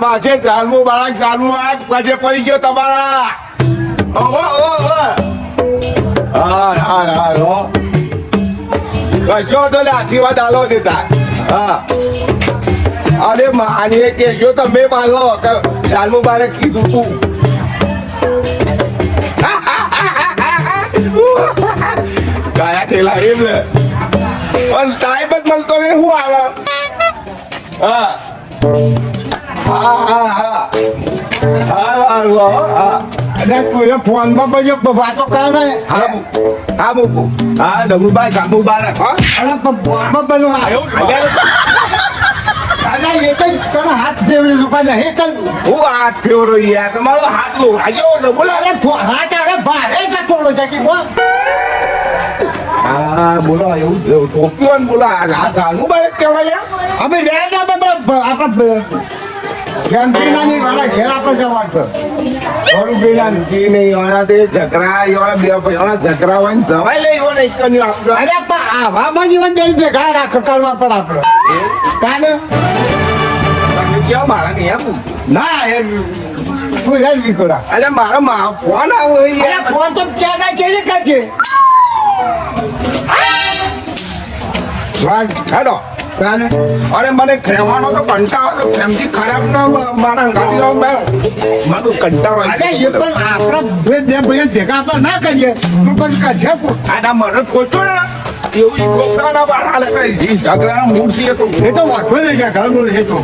બાસે ચાલવું બાળક ચાલવું આ પજે પડી ગયો તમારા. ઓહો ઓહો હા હા હા હો. કશો તો આશીર્વાદ આલો દેતા. હા. અરે માની કે જો તમે માનો કે ચાલવું બાળક કીધું તું. કાયા થયેલા એમ ને પણ ટાઈમ જ મળતો ને શું આવે. હા. કોઈને ફોનમાં પછી વાતો કરે હા મૂકું. હા હા ડમુભાઈ ગામુભાઈ હા અને ફોનમાં બધું આવ્યો અને એક તને હાથ ફેરવી દુકાન નહીં કર હું હાથ ફેવરો યાર તમારો હાથ લો આજો ડમુલા અરે હાથ અરે ભારે કટોળો છે કે બોલ હા બોલો એવું ટોપ્યો બોલો આ ગામુભાઈ જ કહેવાય. અમે લે આપણે આપણે વાળા ઘેર આપણે જવાનું છે. થોડું પેલા નહીં એના તે ઝઘડા એના બે એના ઝઘડા હોય ને જવાય લઈ હોય ને એક કન્યું આપણે અરે પણ આવામાં જીવન બેન ભેગા રાખ કરવા પડે આપણે. કાને? કેવા મારા નહીં એમ? ના એ તું યાર નીકળા અરે મારો મા ફોન આવો અરે ફોન તો ચાના ચેડી કરજે વાત હેડો. અરે મને કહેવાનો તો કંટાળો તો ખરાબ ન મારા ગાડી લો મેં મને તો કંટાળો અરે એ પણ આપણા બે બે ભાઈ ભેગા આપણે ના કરીએ. તું પણ કોણ? આના મને ખોટો ને. એવું કોકરાના બાર હાલે કઈ? તો એ તો વાંચો નહીં કે ઘરનું છે તો.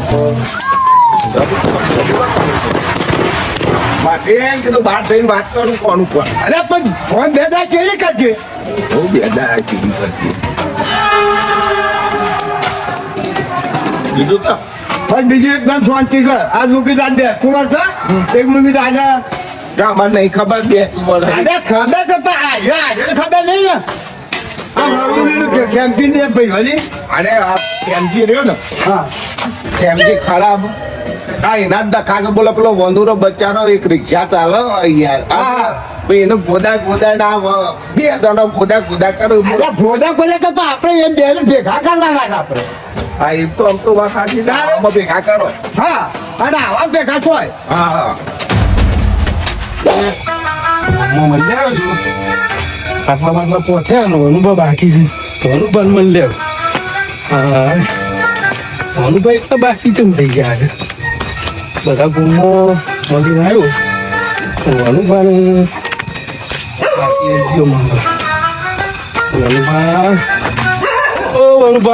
માટે એમ કીધું બહાર જઈને વાત કરું કોનું પણ અરે પણ ફોન બે દા ચેડી કરજે? હું બે કેવી કીધું બીજું તો પણ બીજી એકદમ શાંતિ છે આજ મૂકી દા દે. તું છે એક મૂકી દે મને નહીં ખબર દે અરે ખબર છે પણ આજે આજે ખબર નહીં ને. આ મારું કે કેમ્પિંગ ને ભાઈ હલી અરે આ પ્રેમજી રહ્યો ને. હા. પ્રેમજી ખરાબ. આ એના જ દખા બોલો પેલો વંદુરો બચ્ચાનો એક રિક્ષા ચાલો યાર એનો ગોદા ગોદા ના બે જણો ગોદા ગોદા કરે. અરે ભોદા તો આપણે એ બે ભેગા કરવાના આપણે. હા એમ તો આમ તો વાત સાચી છે. આમાં ભેગા કરો. હા અને આવા ભેગા થોય. હા હા. હું મળી આવ્યો છું. આટલા માટલા પહોંચ્યા ને અનુભવ બાકી છે. તો અનુભવ મળી લેવ. હા. અનુભવ એક તો બાકી છે થઈ ગયા છે. બધા ગુમો મળીને આવ્યો. તો અનુભવ બાકી ગયો મને અનુભવ ઓ અનુભવ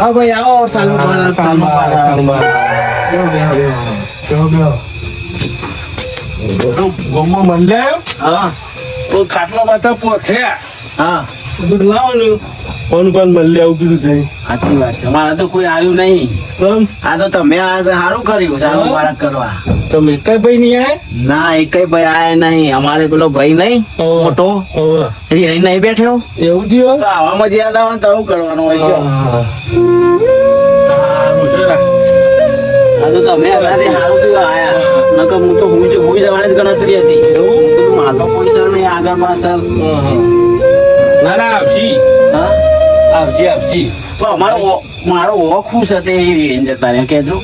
હા ભાઈ આવો સાલું ભારત સાલું ભારત ગુમો મળી આવ્યો હા ખાટલા બધા પહોંચ્યા હા લાવવાનું અનુભવ મળી આવું કીધું છે. સાચી વાત છે. મારે તો કોઈ આવ્યું નહીં. આ તો તમે આ સારું કર્યું સારું બાળક કરવા. તમે કઈ ભાઈ નહીં આયા? ના એક ભાઈ આયા નહીં. અમારે પેલો ભાઈ નહીં. મોટો. એ અહીં નહીં બેઠો એવું થયું તો આવામાં જ્યાં આવે તો આવું કરવાનું હોય. આ તો તમે સારું થયું આયા. નકર હું તો હું જ- જવાની જ ગણતરી હતી. એવું? મારે પૈસા નહીં આગળ પાછળ. ના ના આવશી હા? આવશી આવશી તો અમારો ઓ- મારો ઓ ખુશ હતો એ રેન જતા રહ્યા કેજો.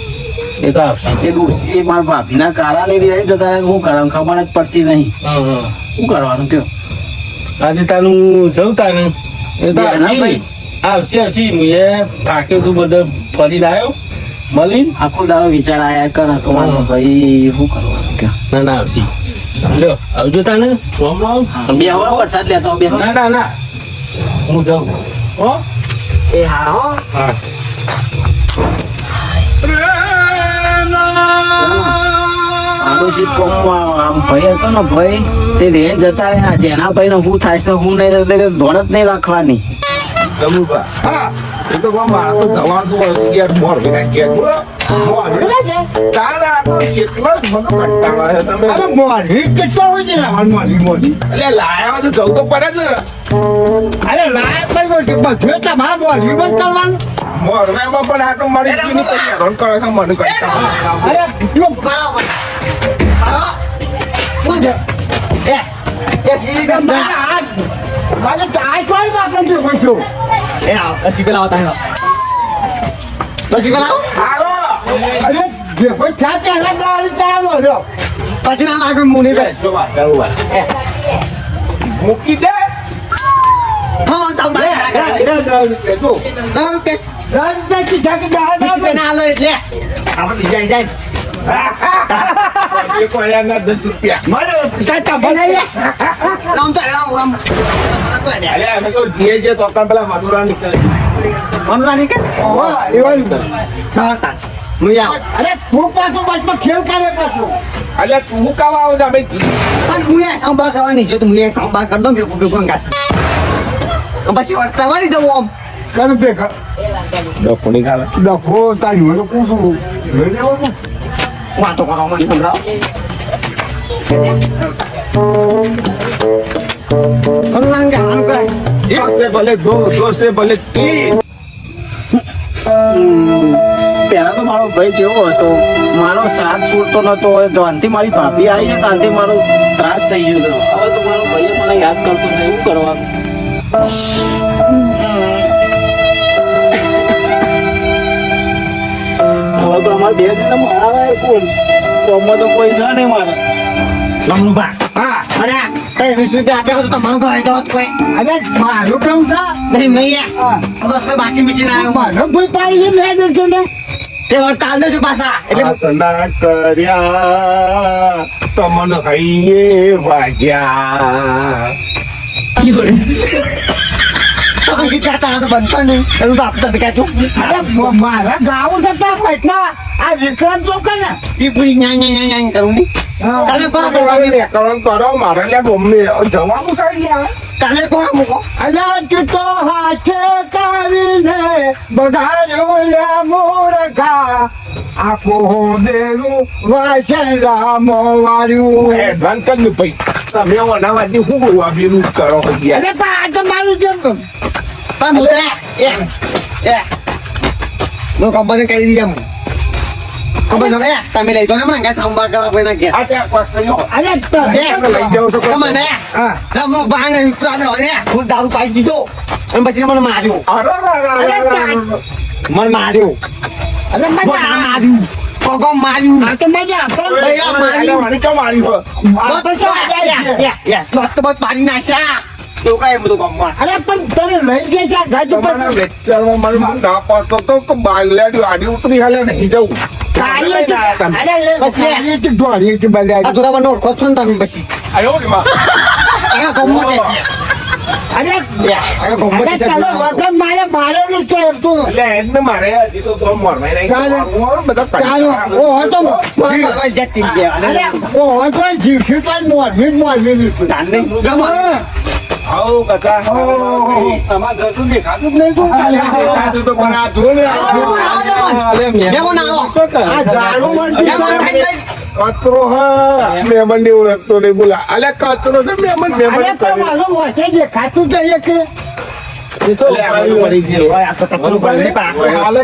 એ તો આવશી એ ડોસી મારા ભાભીના કારણે રેન જતા રહ્યા હું કરવાનું ખબર જ પડતી નહીં. શું કરવાનું કયો? આજે તારું જવું તારું? એ તો આવશે ના આવશી. આવશી મેં થાક્યો તું બધો ફરીને આવ્યો મળીને? આખો દાડો વિચાર આયા કર તો મારો ભાઈ શું કરવાનું કયો? ના ના આવશી લ્યો આવજો તાને. રામ લાવ બે વરસાદ લેતો બે. ના ના ના. હું જાઉં. હો? એ હા હો. હા. આમ ભાઈ હતો ને ભાઈ તે રેન જતા રહ્યા. જેના ભાઈ ને શું થાય છે શું નહીં એટલે ધોણ જ નહીં રાખવાની. હા. એ તો શું વિના મોરી કેટલો હોય છે? મોરી મોરી. એટલે લાયા તો જવું તો પડે ને. અરે લાયક ભાઈ બોલ બધું તમારા મોરી બસ કરવાનું. મોરવેમાં પણ આ તો મારી જીની પર કરે છે મને કંટાળો અરે કેટલો બરાબર શું એ એ સીધી કમ આ મારે ટાઈ કોઈ વાપરતું કોઈ છું એ આ અસી પેલા હે પછી પેલા હાલો. અરે જે કોઈ ચા પહેલા ગાડી ચાલો પછી ના લાગે મુની બે. મૂકી દે. હા તો અરે પેલા મધુરા નીકળે મુઈ આવ અરે તું પાછો બાજમાં ખેલ કરે પાછો અલ્યા તું કાવા આવો જી- પણ મુએ સાંભા કરવાની છે તું મુએ સાંભા કર દો મેં કોઈ કોંગા પછી તમારી જવું આમ કર ભેગા ડખો ખાલે. દફો તારી મને પૂછું લઈ લેવાનું. વાતો કરવા મને સંભળાવો કરુણાંગ કે હાલ કર એક સે ભલે દો દો સે ભલે તીન પહેલા તો મારો ભાઈ જેવો હતો. મારો સાથ છોડતો નતો. હવે જ્યાંથી મારી ભાભી આવી છે ત્યાંથી મારો ત્રાસ થઈ ગયો હવે તો મારો ભાઈ મને યાદ કરતો નહીં એવું કરવાનું? હવે તો અમારે બે જણ મારા કોણ કોમમાં તો કોઈ છે નહીં મારે. લમણું બા હા અરે કઈ વીસ રૂપિયા આપ્યા તો તમારું ઘરે તો કોઈ. અરે મારું કામ છે? નહીં નહીં બસ બાકી મીટીને આવ્યો. મારો ભાઈ પાડી લે છે ને તે વખત કાલ દેજો પાછા. એટલે આતના કર્યા. તમને કહીએ વાજ્યા. મારા છે ત્યાં પૈસા આ વિક્રાંત તો કરે પીપળી ન્યા ન્યા ન્યા ન્યા કરું તમે કોણ લેકરણ કરો મારે લે બોમ્બે જવાનું થાય યાર તમે કોણ મૂકો તું તો હાથે કરીને બગાડ્યું લે મૂર્ખા આખું દેરું વાંચે રામ વાળ્યું એ ધનકર ને ભાઈ તમે અનાવાદી શું બોલવા કરો યાર અરે પણ આ તો મારું જેમ પણ મૂકો એ એ. હું કંપની કહી દીધા હું ખબર તમે તમે લઈ જાઓ ને મને સાંભળ કરવા કોઈ ના અરે લઈ જાઓ છો તમે. હા. બહાર ને હું દારૂ દીધો. અને પછી મને માર્યો. મને માર્યો. અરે મજા માર્યું પગો માર્યું આ તો મજા માર્યું કેમ તો છે. નાખ્યા. તો કઈ બધું ગમવા અરે પણ તને લઈ જશે આ ગાજ મને ના પડતો તો કે બાંગ્લાડી આડી ઉતરી હાલે નહીં જવું. કાલે અરે લે પછી? કાલે જ દોડી જ બલ્યા આ જોડા બનો ઓળખો છો ને તમે પછી? આયો કે માં? આ ગમવા અરે વગર મારે મારેલું છે તું. એટલે એને મારે હજી તો તો મોરમાઈ નહીં ચાલો. બધા ચાલો. ઓ હતો જતી ગયા અરે ઓ હતો જીવશું તો મોરમી મોરમી તાને ગમવા આવો કથા તમારા ઘર સુધી દેખાતું જ નહીં તો. પણ આ જો ને આ અરે મેં- કચરો હા. મહેમાન ને ઓળખતો નહીં. બોલા અલે કચરો ને મહેમાન મહેમાન પણ મારું ખાતું દેખાતું જઈએ કે એ તો અલે, આ બધું પડી ગયું. આ તો કચરો પડે.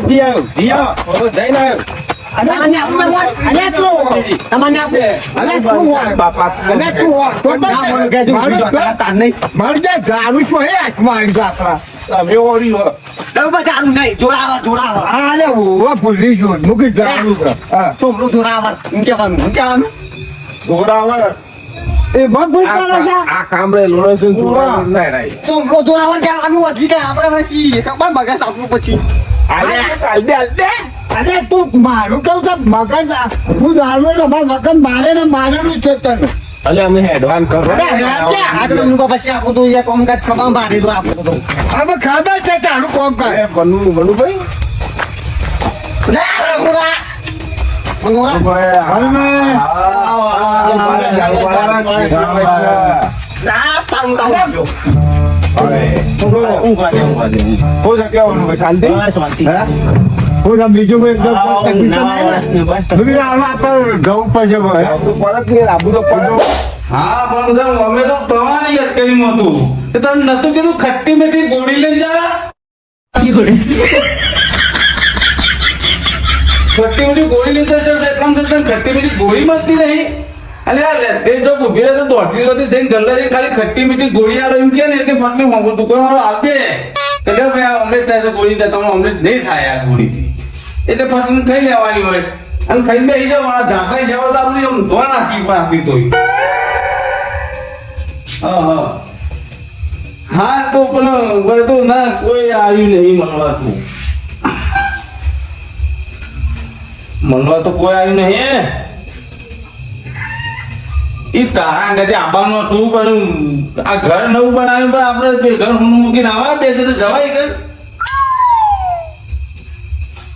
જી આવ્યો. જી. જઈને આવ્યો. તું તું બાપા આપણા તમે ઓરી હો નહીં. જોરાવર, જોરાવર. હા ભૂલી ગયો મૂકી દારૂ હા. જોરાવર. હું કહેવાનું, હું કહેવાનું. જોરાવર. એ આ છે. આ કામ રે જોરાવર ના રાઈ સોમનું જોરાવર કહેવાનું કાંઈ આપણે પછી ખબર મગજ આપવું પછી. આલે આલ દે અરે તું મારું કેવું મગજ આ- હું દારૂ ને મારું મગજ મારે ને મારેલું છે તને. અલે અમે હેડવાન કરો. અરે હેડે. આ તો તમને પછી આપું તો એ કોમકાજ ખબર મારી દો આપું તો હવે ખબર છે તારું કોમ કરે એ. બનવું બનવું ભાઈ. શાંતિ. બસ, શાંતિ. હું તો બીજું કોઈ એકદમ તકલીફ નહીં ને? બસ, બસ. બીજું આમાં આપણે જવું પડશે પરત નહીં આબુ તો પડો હા પણ બધા અમે તો તમારી યજકરીમાં હતું તે. તને નતું કીધું ખટ્ટી મીઠી ગોળી લઈ જા. ખટ્ટી મીઠી ગોળી લીધે છે એટલામાં તો તને ખટ્ટી મીઠી ગોળી મળતી નહીં. અલે આ લેસ્કે જો ઊભી રહે તો દોઢી લગી જઈને ગલ્લે ખાલી ખટ્ટી મીઠી ગોળી આલો એમ કે ને એટલે ફટલી મોંઘું દુકાન વાળો આપી. દે કે ભાઈ આ ઓમલેટ થાય તો ગોળી થાય તમને ઓમલેટ નહીં થાય આ ગોળીથી. એટલે પછી ખાઈ લેવાની હોય? અને ખાઈ બેસી જવાના ઝાંકાઈ જવા તો આપણે એમ ધોવા નાખી નાખી તોય હા તો પણ બધું ના, કોઈ આવ્યું નહીં મળવાતું. મળવા તો કોઈ આવ્યું નહીં એ તારા અંગતે આવવાનું હતું પણ આ ઘર નવું બનાવ્યું પણ આપણે જે ઘર હું મૂકીને આવા, બે જણ જવાય કે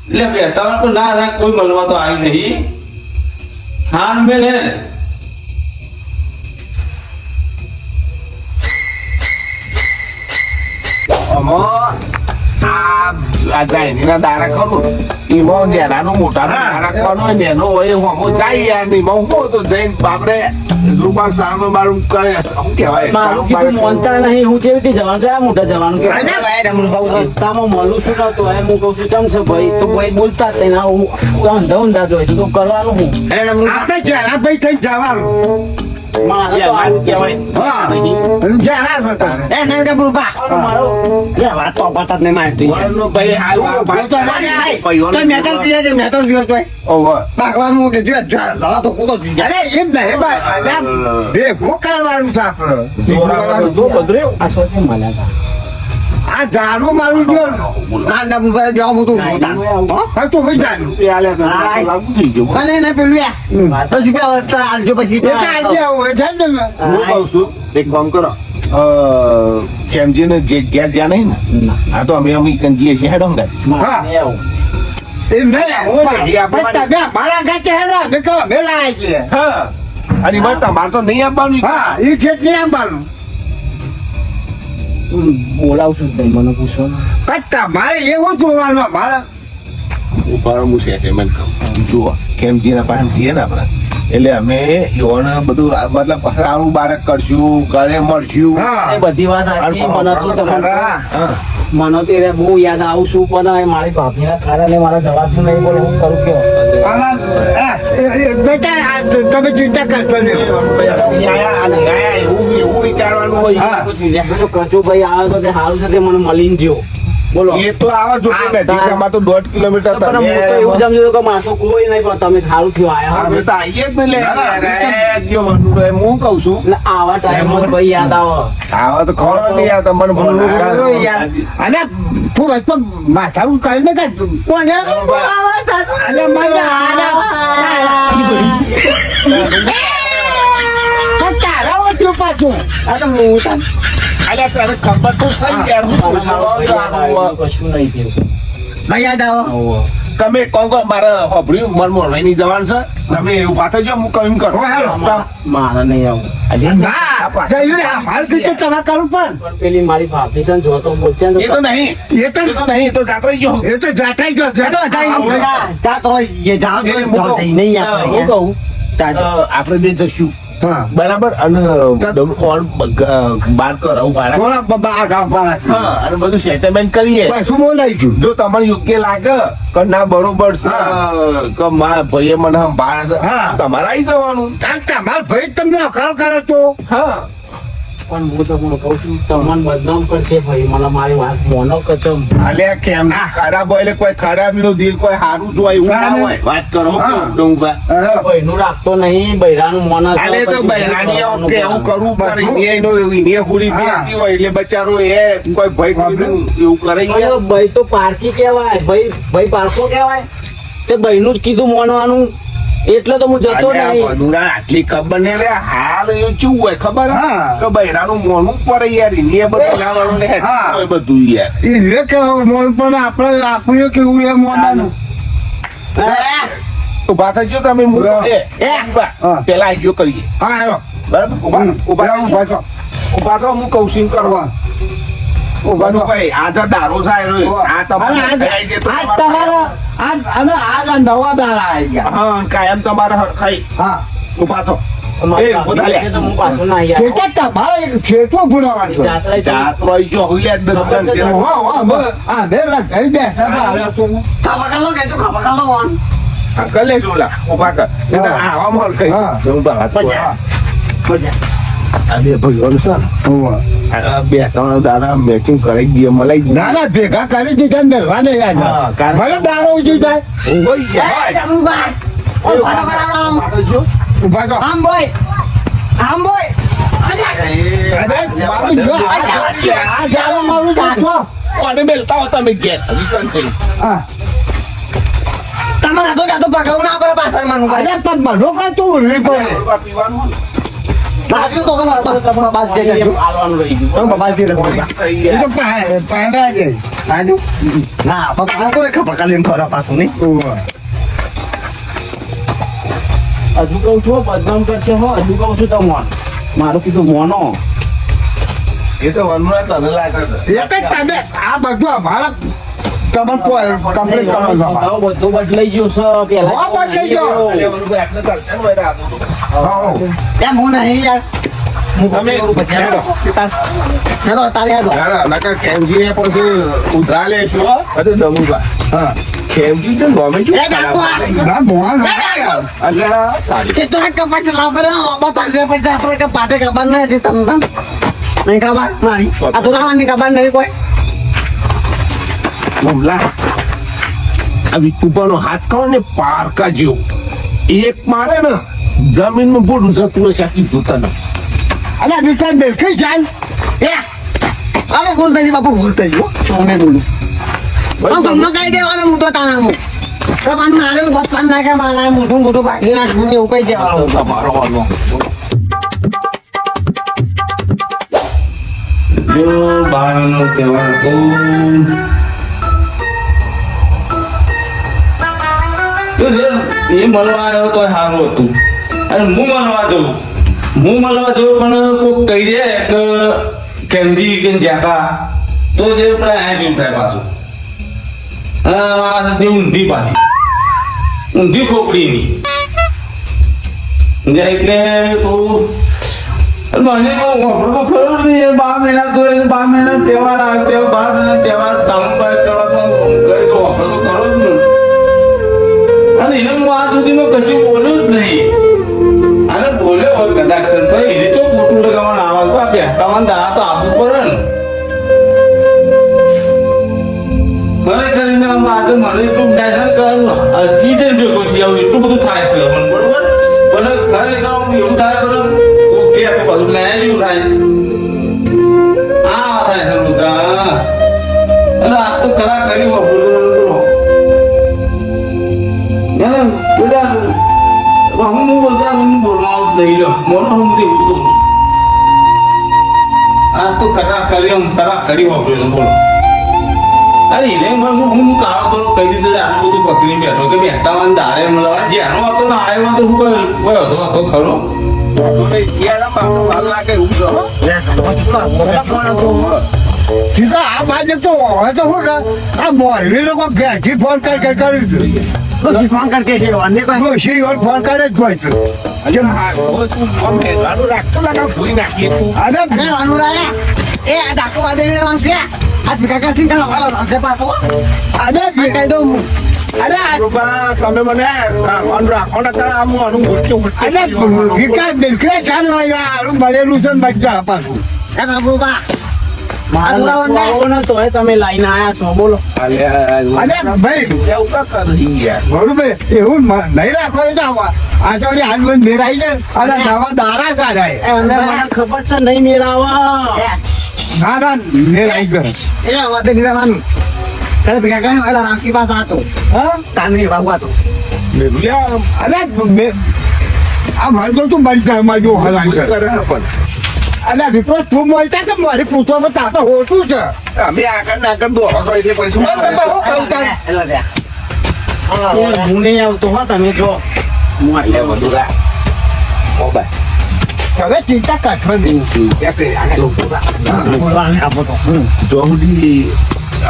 એટલે બેતા પણ ના ના કોઈ મળવા તો આવી નહીં. હાન બેન હે. જાય દાડા ખરું એમાં નેનાનું મોટાનું દાડા ખરું હોય નેનો હોય એ જાય યાર એમાં હું તો જઈને બાપરે રૂપા સામે મારું કરે શું કહેવાય? મારું કીધું મોનતા નહીં હું જેવી રીતે જવાનું છે આ મોટા જવાનું કે રસ્તામાં મળું છું ને તો એમ હું કહું છું ચમ છે ભાઈ? તો ભાઈ બોલતા જ ના હું હું ઊંધા જોઈશ તો કરવાનું હું? આપણે જરા ભાઈ થઈ જવાનું. ભેગું કરવાનું છે આપડે બધું. આ આ ઝાડુ મારું જો ના ના મોબાઈલ જવા બધું હા તું જાણું તો લાગુ થઈ અને પેલું તો શું કહેવાય પછી તો આઈડિયા હોય છે ને હું કહું છું એક કામ કરો. કેમજીને જે ગયા જ્યાં નહીં ને આ તો અમે અમે કંજીએ છીએ હેડો હા. એમ નહીં હું તમે અમારા ગાતે હેરો અમે કહો છીએ. હા. અને તમારે તો નહીં આપવાનું. હા એ છે નહીં આવવાનું બોલાવશું જ નહીં મને પૂછો. તમારે એવું જોવાનું અમારે ઊભા રહો, હું સેટલમેન્ટ કરું. જુઓ કેમજીના પાસે જીએ ને આપણે. એટલે અમે યોન બધું મતલબ સારું બારક કરશું ઘરે મળશું. એ બધી વાત સાચી મને તો તમને મને તો બહુ યાદ આવું છું પણ મારી ભાભીના કારણે મારા જવાબ નહીં બોલે હું કરું બેટા તમે ચિંતા કરશો નહીં ભાઈ, એવું વિચારવાનું હોય. કચુભાઈ આવે તો તે સારું છે તે મને મળીને જ્યો બોલો. એ તો આવા જો કે મેં અમારે તો દોઢ કિલોમીટર પણ હું તો એવું સમજુ કે માથું કોઈ નહીં પણ તમે સારું થયો આયા અમે તો આવીએ જ ને લે મનુ રે, હું કહું છું. એટલે આવા ટાઈમમાં જ ભાઈ યાદ આવે. આવા તો ખરો નહીં યાર તમને બોલો યાર. અને તું વચમાં માથાનું કરી ને કાઢ કોણ હે? અને મને આના- તારા ઓછું પાછું. આ તો હું અલ્યા તને ખબર તો સહી યાર હું કશું નહીં થયું ભાઈ યાદ આવો તમે કોણ કોણ મારે હોભળ્યું મન મોરવાઈની જવાન છે તમે એવું પાછળ જો હું કયું કરો મારે નહીં આવું આપડે બે જશું બરાબર? અને ઓર બાર કરાવું બાર અને બધું સેટલમેન્ટ કરીએ. પાછું બોલાય છું જો તમને યોગ્ય લાગે કે ના બરોબર છે કે મારા ભાઈએ મને સંભાળે છે હા. તમારે આવી જવાનું. અમારો ભાઈ તમને અકાળ કરે તો. હા. પણ હું તો હું કહું છું તમને બદનામ કરશે ભાઈ. મને મારી વાત મોનો કચમ અલ્યા કેમ? ખરાબ હોય એટલે કોઈ ખરાબનું દિલ કોઈ સારું જ હોય એવું ના હોય. વાત કરો. ડુંગા ભાઈનું રાખતો નહીં બૈરાનું મોના અલે તો બૈરાનું કે એવું કરવું પડે નો એને એનો હુરી. ફેરતી હોય એટલે બચારો એ કોઈ ભાઈ. એવું કરે ભાઈ તો પારકી કહેવાય ભાઈ ભાઈ પારકો કહેવાય. તે ભાઈનું જ કીધું મોનવાનું. એટલે તો હું જતો નહીં. આટલી ખબર ને રે. હાલ એ કેવું હોય ખબર? હા. કે બૈરાનું મોનું પડે યાર એ બધું લાવવાનું ને હા. બધું યાર. એ કે મોન પણ આપણે આપણું કેવું એ મોનાનું? ઊભા થજો તમે હું હા. એ, એ, ઊભા. હા. પેલા આઈડિયો કરીએ. હા આવ્યો. બરાબર? ઊભા. ઊભા ઊભા તો હું કૌશિક કરવા. ભાઈ આ તો દારો થાય આ તમારે આજ તો આજ આ નવા દાડા આવી ગયા હા કાયમ તમારે હરખાઈ હા ઊભા મારી તો હું પાછો ના આવી તે તો તમારે ખેતમાં ભૂલાવાનું છે. જાત્રા જઈ- જાત રોઈ જો હુલ્યા જ દર્શન ખબર છે તેના. વાહ, વાહ, વાહ. આ બે લાખ થઈ બેઠા બારે તો. ખાવા ખાલો કે તું ખાવા ખાલો વાન. હા, કર લેજો ઓલા. ઊભા કર. હા. આવામાં હરખાઈ. હા. ઊભા. આ બે ભાઈઓનું છે બે ત્રણ દાડા મેચિંગ કરી દઈએ મલાઈ ના ના ભેગા કરી દીધા ને હા, યાર ભલે દાડો ઉજી જાય. ઊભા તો આમ બોય. આમ બોય. તમારા તો પાછળ માનું તું બસ રહી ગયું એ તો પાંડા છે. આજુ. ના પપ્પા કોને ખબર કાલે પાછું નહીં હજુ કહું છું બદનામ કરશે હો હજુ કહું છું તમે મારું કીધું મોનો એ તો વનરા તને લાગે એક જ તમે આ બધું અમારા તમને complete કરો છો. બધું બદલાઈ ગયું છે પેલા બદલાઈ ગયો. એમ હું નહીં યાર. પાટે ખબર નથી તમને નહીં ખબર? મારી. આ ખબર નહીં કોઈ? મમલા. આ વિકુપાનો હાથ કરો ને પારકા જેવું. એક મારે ને જમીનમાં બોલું જતું હોય ચાકી જોતા ને અલ્યા વિચાર બેઠી જાય એ હવે થઈ ગઈ બાપુ ભૂલ થઈ ગયું હું બોલું? હું તમને કહી દેવાનું હું તો તારા હું તમારું મારું બચપન નાખે મારા મોટું મોટું ભાગી નાખવું ને એવું કહી દેવાનું. તમારો વાનો જો બારનો તહેવાર હતો. એ મળવા આવ્યો તો સારું હતું. અને હું મળવા જઉં. હું મળવા જઉં પણ કોઈક કહી દે કે કેમજી કે જ્યાતા તો જે પેલા અહીંયા જેવું થાય પાછું. તે ઊંધી પાછી. ઊંધી ખોપડીની. જે એટલે તો મને બહુ જ નહીં બાર મહિના તો બાર મહિના તહેવાર આવે, તે બાર મહિના તહેવાર ચાલુ કરે કરે તો વાપરો તો ખરો જ નહીં. અને એને હું આ સુધીમાં કશું બોલ્યું જ નહીં. બોલ્યો તો એને તો કુટુંબ લગાવવાનું આવા તો આપ્યા તમને દાડા તો આપવું પડે ને. મને કરીને આજે મને એટલું થાય છે. કે ઈ જઈને ભેગો આવું એટલું બધું થાય છે મને, બરોબર? પણ ખરેખર એવું થાય બરોબર તું કે તું બધું લઈ જેવું થાય. આ થાય છે. નહીં લો મોટો હું બધું છું આ તો કરા કરી આમ કરા કરી વાપરું છું બોલો અરે એને હું હું કાળો તો કહી દીધું આટલું બધું પકડી બેઠો કે બેઠાવાન દાડે મળવા જેનો હતો ને આવ્યો તો હું કઈ કોઈ હતો હતો ખરો આ બાજુ તો હવે તો શું આ મોરબી લોકો ઘેરથી ફોન કર કર કર્યું ફોન કરતી છે ફોન કરે જ હોય છે અને ભૂઈ. અરે એ અનુરાયા એ આ ડાકુ વાદે ને વાંગ કે? આ ભીખા કરતી કે વાળો રાતે પાછો. અરે આ કહી દઉં. અરે રૂપા, તમે મને સામાન રાખો ને તારે આમ આનું મોટું મોટું અરે વિકાસ બિલકુલ ચાલ હારું મળેલું છે ને બધા પાછું. એ બાબુ બા તમે લાઈને આયા છો બોલો. અલ્યા, ભાઈ. એવું નહીં રાખવાનું તો આવા. આ તો હાલ બંધ મેરાઈ છે અને નવા દારા સારા એ અંદર મને ખબર છે નહીં મેળાવા. ના ના મેરાઈ ગયો. એ વાદે ને રહેવાનું ત્યારે ભીખા કહે એલા રામકી પાસે હતો હા? તાનવી બાબુ હતો અરે આ મારે તું મરી જાય મારી જો હલાઈ ભૂલ કરે. પણ. અલ્યા વિપ્રો તું મળતા કે મારી પૂછવામાં તાતો હોતું છે? અમે આગળ ના આગળ દોડો છો એટલે પછી શું મને તો કરે? બહુ કહું હું નહીં આવતો હો તમે જો. હું આઈ બધું રા. ઓ ભાઈ. હવે ચિંતા કાઢવાની. તો જો સુધી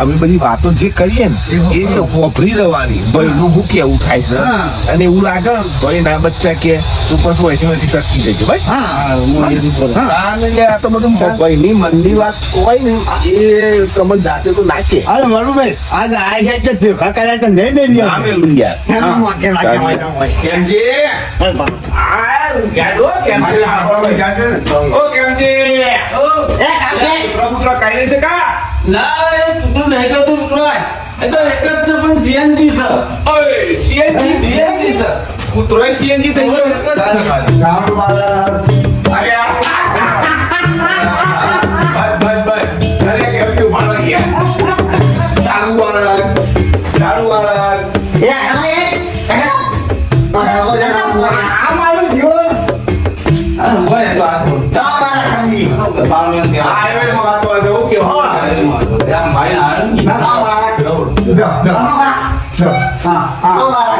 અમે બધી વાતો જે કરીએ ને એ વાપરી દેવાની. ભાઈનું હું કેવું થાય છે? અને એવું લાગે ભાઈ ના બચ્ચા કે તું પછી અહીંથી હોયથી સરકી જજો ભાઈ આ તો બધું ભાઈની મનની વાત હોય ને એ તમે જાતે તો નાખે અરે મરુભાઈ આજ આ છે તે ભેગા કર્યા તો નહીં ના મેલું યાર. કેમ છે? આ છો? કેમજી? ઓ, કેમજી? ઓ, એ છે. કા? એ તું નહીં કરતું ઉતરવાય. એ તો એક જ છે પણ CNG છે ઓય, CNG, CNG છે પુત્રોય CNG થઈ ગયો. એક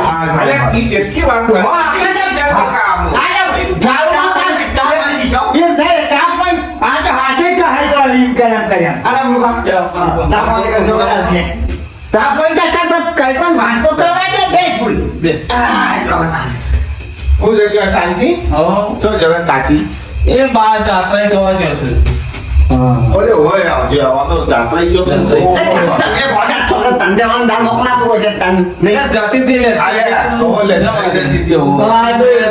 તમારા અરે, ઈ શેઠી વાત કરે. ચાલ, કામ. અરે મુકા તમારે કશો કદાચ છે બે. હું જગ્યા શાંતિ. શું જરા કાચી એ બાર જાત્રા કરવા જશે ઓલે હોય આવજે આવવાનો જાત્રા ગયો છે ને. તમે બોડા ચોક તંદેવાન દાન મોકના તો છે તન. મેં જાતિ થી લે. આયા, દી જરા જલ્દી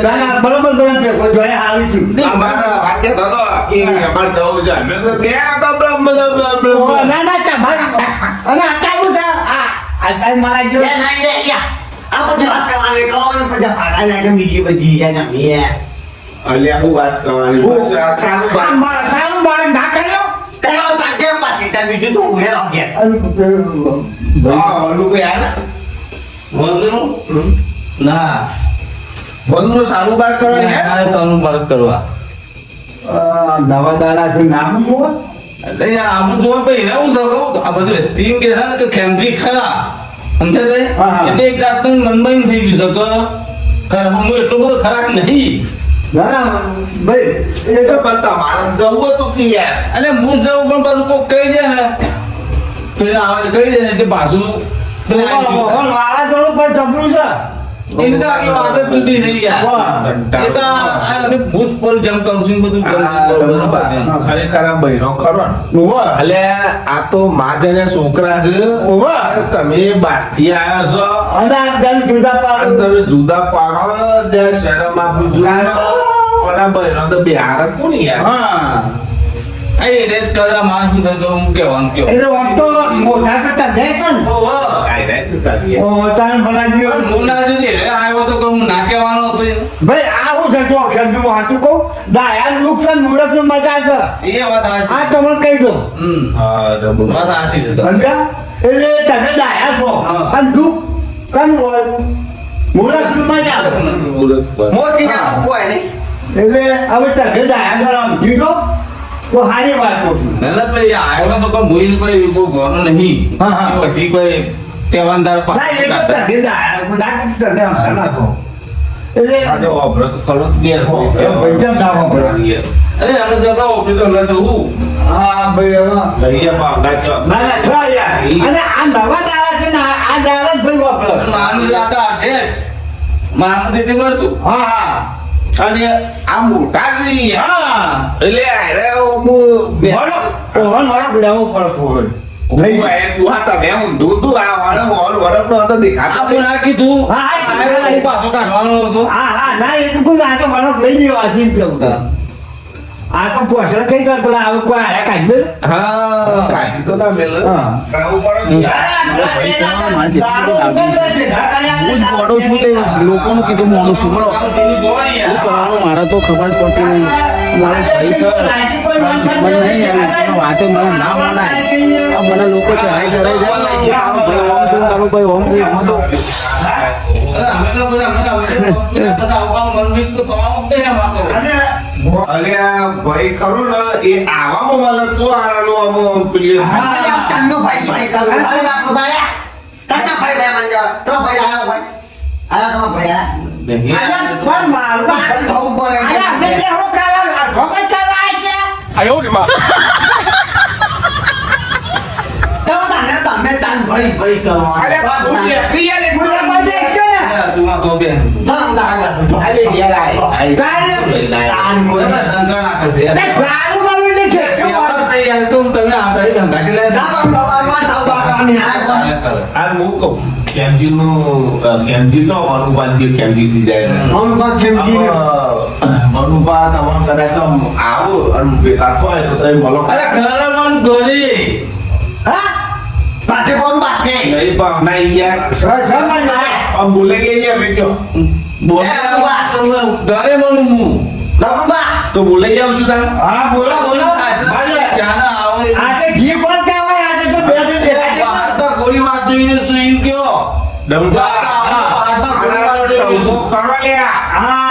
ના બરોબર બરોબર જોય આવી છું અમારા વાક્ય થતો કે અમાર જવું છે. મે તો કે આ તો બ્રહ્મ, બ્રહ્મ, ના ના ચા ભાઈ અને આટાવું છે? આ આ સાહેબ મારા એ જો નહીં રે યા આ પછી વાત કરવાની કરવાની પછી ભાગા લાગે બીજી બધી યા જમી અલ્યા, હું વાત કરવાની. બસ, આ ચાલુ બાર ચાલુ બાર ના કર્યો કયો pas પાછી itu tuh તો lagi. હા, ઓલું કોઈ આ ને? ના બંધનું સારું બાર કરવાની હે? આ સોનું પરત કરવા નવા દાડા છે નામ જોવા એટલે યાર આબુ જો પે એને હું સરો આ બધું સ્ટીમ કે છે ને કે ખેમજી ખરા સમજે છે હા, હા. એટલે એક જાતનું મનમાં થઈ ગયું છે કે ખરા હું એટલો બધો ખરાબ નહીં ના ના ભાઈ એ તો પણ તમારે જવું હતું કે યાર. અને હું જાઉં પણ પાછું કોક કહી દે ને. તો આવે કહી દે ને એટલે પાછું વાળા જોડું પણ જબરું છે. એની તો આખી વાત જ જુદી થઈ યાર એ તો આ આ ભૂસ પર જમ કરું છું બધું જમ. ખરેખર આ બહેનો ખરો ને. ઓવા આ તો માજન છોકરા છે. તમે બહારથી આવ્યા છો. અને આ જુદા પાડો. તમે જુદા પાડો. ત્યાં શરમ આપું જોઈએ આ બહેનો તો બિહાર કોની યાર. હા. આ એ રેસ કરવા માણસ છે તો હું કહેવાનું કયો એટલે આમ તો મોટા કરતા બે છે ઓહો. કાંઈ નહીં તું ઓ તાન બનાવી પણ હું ના રે આવ્યો તો કે હું ના કહેવાનો હતો ભાઈ આ હું છે જો અક્ષરજી હું કહું. દાયા નુકસાન મુરત મજા છે. એ વાત આ સાચી તમને કહી દો હમ. હા તો વાત સાચી છે સમજ્યા? એટલે તમે દાયા છો. અને દુઃખ કન હોય. મુરત મજા મોતી ના કોઈ નહીં એટલે હવે તમે દાયા કરો જીતો તો હારી વાત કો ના, ના, ભાઈ, આવ્યો તો કોઈ મુઈન કોઈ કો ગોનો નહીં. હા, હા. બધી કોઈ પાસે ના એ તો પાસે તમે દાયા ના તમે અમને નાખો એટલે આ જો વાપરો તો ખરો હો ઘેર હોય. એ ભાઈ જેમ ના વાપરો. અરે અમે જતા ઓફિસ અમે તો હું? હા ભાઈ હવે. લઈ જા બાપડા જો. ના ના યાર. અને આ નવા દાડા છે ને આ દાડા જ ભાઈ વાપરો નાની જાતા છે જ. દીદી મળતું હા હા. અને આ મોટા છે. હા. એટલે અરે હું બે- વળો ઓવન ગડાવો લેવો પડતો હોય. હું આ દુહા તમે ઊંધું તું આ વાળો વરફનો હતો દેખાતો આપણે ના કીધું. હા, હા, તો હું પાછો કાઢવાનો હતો હા હા ના એ તો કોઈ આ તો લઈ લેવા છે તા. આ તો પોસળ થઈ ગયો પેલા હવે કોઈ આયા કાઢી દે હા કાઢી તો ના મેલ હા. ને. હું જ ગોડો છું તે લોકોનું કીધું મોડું છું બોલો શું કરવાનું મારે તો ખબર જ પડતી નહીં મારે ભાઈ સર દુશ્મન નહીં યાર વાતે મને ના મનાય મને લોકો ચડાઈ ચડાઈ જાય ભાઈ ઓમ સિંહ મારો ભાઈ ઓમ છે એમાં તો અરે આ ભાઈ ખરું ને એ આવામાં મને તો હારાનું આમ પેલી તન્નો ભાઈ ભાઈ કરું અરે બાપુ ભાઈ તન્ના ભાઈ ભાઈ મંજો તો ભાઈ આયો ભાઈ. આયો તો ભાઈ આયા પણ મારું બાદ થવું પડે અરે અમે કેવો કરવા ખબર કરવા છે? તો તને તમે તન ભાઈ ભાઈ કરો અરે. બધે કે તે આ હું તો મનુભા તમારે કદાચ આવો અને ભેગા થાય તો તમે ખરાબન ગોળી હા? બાટે કોણ બાટે નહીં પણ ના યાર સમજ ના આમ ભૂલે ગઈ છે મેં કહ્યું. બોલે ઘરે બોલું હું લખુબા તો ભૂલે જાઉં છું તાર હા બોલો બોલો ક્યાં આવો આજે પણ કોણ કહેવાય આજે તો બે બે બહાર તો ગોળી વાત જોઈને સુઈન ગયો ડમકા બહાર તો ગોળી વાત જોઈને કરો હા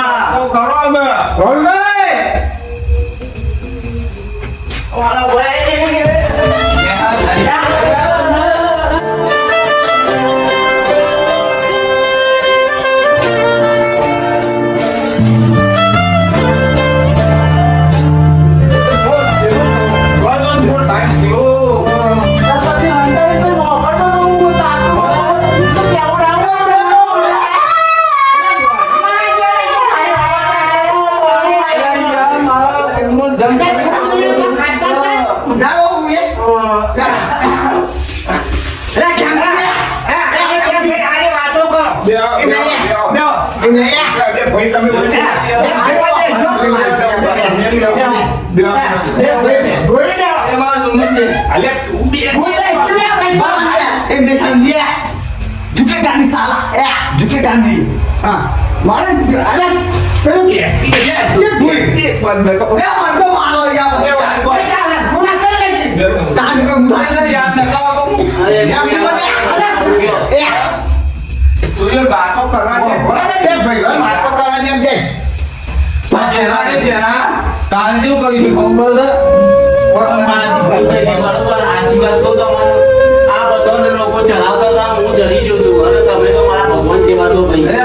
અલ્યા, તું બે. એમને સમજ્યા ઝુકે ગાંધી સાલા એ ઝુકે ગાંધી હા મારે અરે પેલું કે એ ભૂઈ એક વાત મેં કહું. એ મન મારો યાર ગુના કર લે તાન કે મુદા યાદ ન કરો એ તું એ કરવા દે. ભાઈ મારો કરા જેમ છે જેના જેના તારે જેવું કર્યું છે ખબર છે સાચી વાત કહું તમને. આ બધા લોકો ચલાવતા હતા, હું ચડી જઉં છું. અને તમે તો મારા ભગવાન જેવા છો ભાઈ.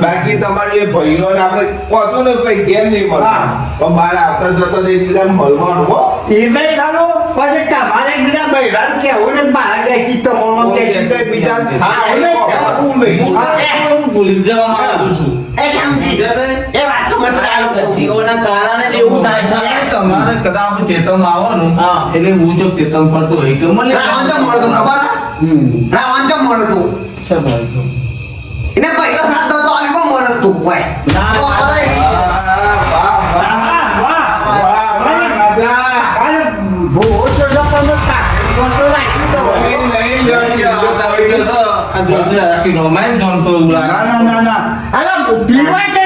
બાકી તમારે એ બહાર પછી તમારે બીજા બૈરાન કે હું ને મારા કે ચિત્ત કે ભૂલી જવામાં માંગુ છું? એ વાત તો બસ કારણે એવું થાય છે સાહેબ, તમારે કદાચ શેતમ આવવાનું એટલે હું જો શેતમ ફરતો હોય કે મને રાવણ મળો ખબર રાવણ ચમ મળો તું એને પહેલો સાથ તો આલી મળો તું ભાઈ ના, તો ના, અરે તો. ના ના ના ના અરે પીવા